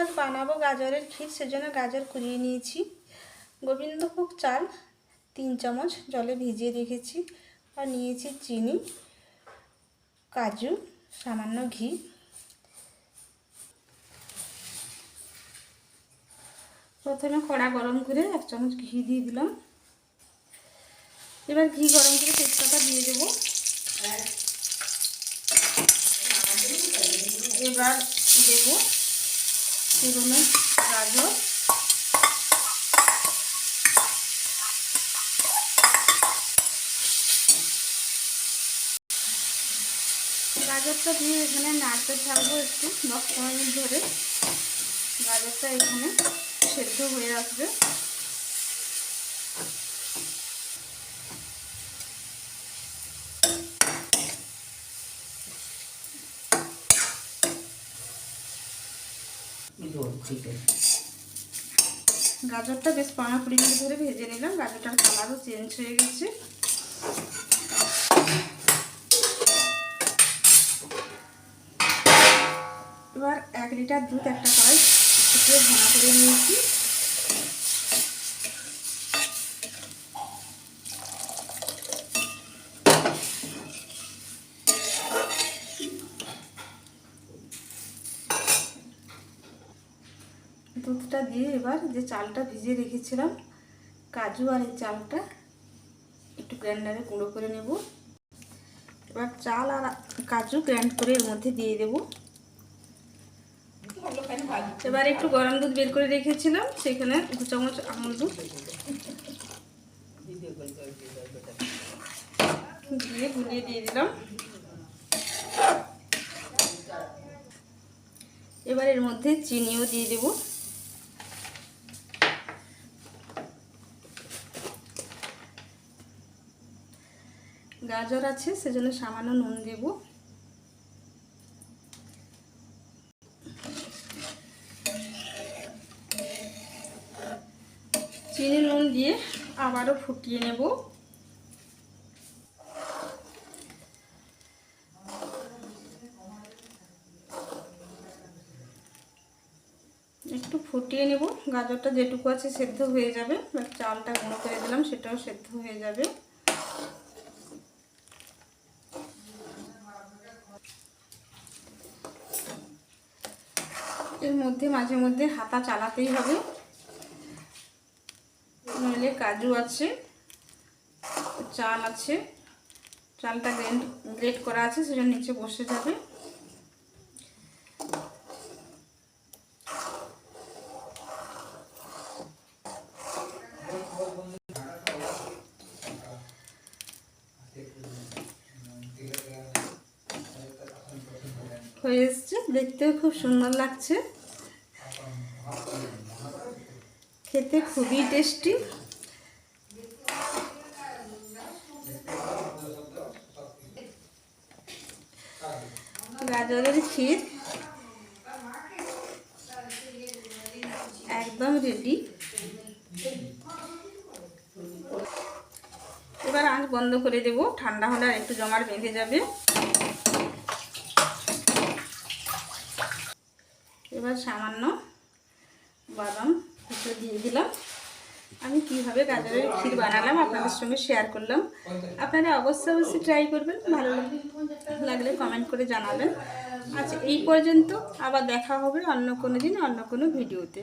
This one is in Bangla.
আজ বানাবো গাজরের ক্ষীর, সেজন্য গাজর কুড়িয়ে নিয়েছি। গোবিন্দভোগ চাল তিন চামচ, জলে ভিজিয়ে রেখেছি। আর নিয়েছি চিনি, কাজু, সামান্য ঘি। প্রথমে কড়া গরম করে এক চামচ ঘি দিয়ে দিলাম। এবার ঘি গরম করে তেজপাতা দিয়ে দেবো। এবার দেব পুরনো গাজর। গাজরটা দিয়ে এখানে নাড়তে থাকব একটু দশ পনেরো মিনিট ধরে। গাজরটা এখানে সেদ্ধ হয়ে আসবে। গাজরটা বেশ পাঁচ কুড়ি মিনিট ধরে ভেজে নিলাম। গাজরটার কালারও চেঞ্জ হয়ে গেছে। এবার এক লিটার দুধ একটা কড়াই ফুটিয়ে ঘন করে নিয়েছি দুধটা দিয়ে এবার যে চালটা ভিজিয়ে রেখেছিলাম, কাজু আর এই চালটা একটু গ্রাইন্ডারে গুঁড়ো করে নেব। এবার চাল আর কাজু গ্রাইন্ড করে এর মধ্যে দিয়ে দেব। এবার একটু গরম দুধ বের করে রেখেছিলাম, সেখানে দু চামচ আমুল দুধ দিয়ে গুলিয়ে দিয়ে দিলাম। এবার এর মধ্যে চিনিও দিয়ে দেবো। গাজর আছে, সেজন্য সামান্য নুন দেব। চিনি, নুন দিয়ে আবারও ফুটিয়ে নেব। একটু ফুটিয়ে নেব। গাজরটা যেটুকু আছে সেদ্ধ হয়ে যাবে। চালটা গুঁড়ো করে দিলাম, সেটাও সেদ্ধ হয়ে যাবে। এর মধ্যে, মাঝে মধ্যে হাতা চালাতেই হবে। নইলে কাজু আছে, চাল আছে, চালটা গ্রেন্ড গ্রেট করা আছে সেজন্য নিচে বসে যাবে। হয়ে এসছে দেখতেও খুব সুন্দর লাগছে। খেতে খুবই টেস্টি। গাজরের ক্ষীর একদম রেডি এবার আঁচ বন্ধ করে দেব, ঠান্ডা হলে আর একটু জমাট বেঁধে যাবে। এবার সামান্য বাদাম কুচো দিয়ে দিলাম। আমি কীভাবে গাজরের ক্ষীর বানালাম আপনাদের সঙ্গে শেয়ার করলাম। আপনারা অবশ্যই অবশ্যই ট্রাই করবেন, ভালো লাগলে কমেন্ট করে জানাবেন। আচ্ছা এই পর্যন্ত আবার দেখা হবে অন্য কোনো দিন, অন্য কোনো ভিডিওতে